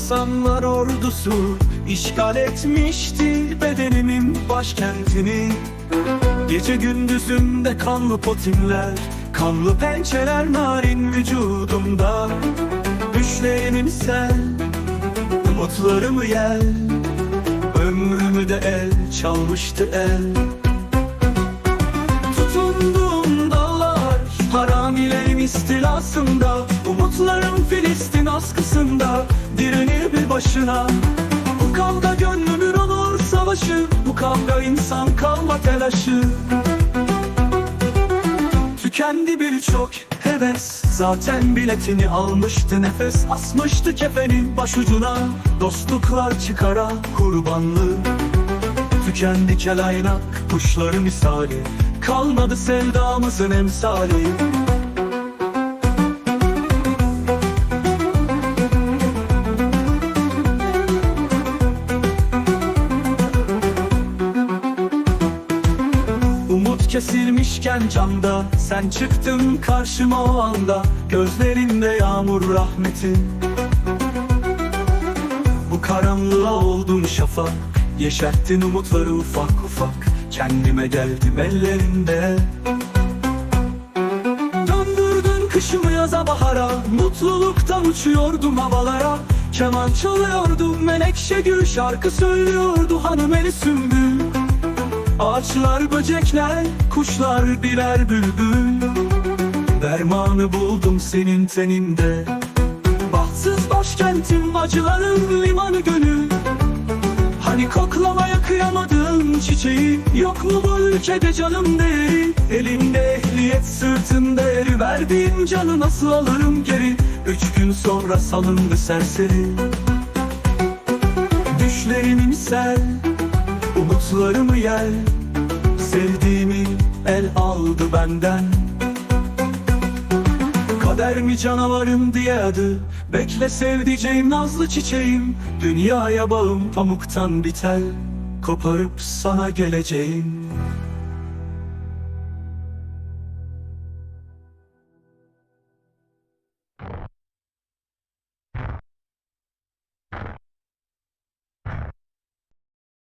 korsanlar ordusu işgal etmişti bedenimin başkentini. Gece gündüzümde kanlı potimler Kanlı pençeler narin vücudumda. Düşlerimim sel Umutlarımı yel Ömrümü de el çalmıştı el. Tutunduğum dağlar Haramilerin istilasında Umutlarım Filistin askısında başına. Bu kavga gönlümün olur savaşı. Bu kavga insan kalma telaşı. Tükendi birçok heves. Zaten biletini almıştı nefes Asmıştı kefeni başucuna. Dostluklar çıkara kurbanlığı. Tükendi kelaynak kuşları misali. Kalmadı sevdamızın emsali Umut kesilmişken camda Sen çıktın karşıma o anda Gözlerinde yağmur rahmetin Bu karanlığa oldun şafak Yeşerttin umutları ufak ufak Kendime geldim ellerinde. Döndürdün kışımı yaza bahara Mutluluktan uçuyordum havalara. Keman çalıyordu menekşe gül Şarkı söylüyordu hanım eli sümbül Ağaçlar, böcekler, kuşlar birer bülbül. Dermanı buldum senin teninde. Bahtsız başkentim acıların limanı gönül. Hani koklamaya kıyamadığım çiçeği Yok mu bu ülkede canım değeri? Elinde ehliyet sırtında eri Verdiğin canı nasıl alırım geri? Üç gün sonra salındı serseri. Düşlerimin sel Umutlarımı yel Sevdiğimi el aldı benden. Kader mi canavarım diye adı Bekle sevdiceğim nazlı çiçeğim. Dünyaya bağım pamuktan biter Koparıp sana geleceğim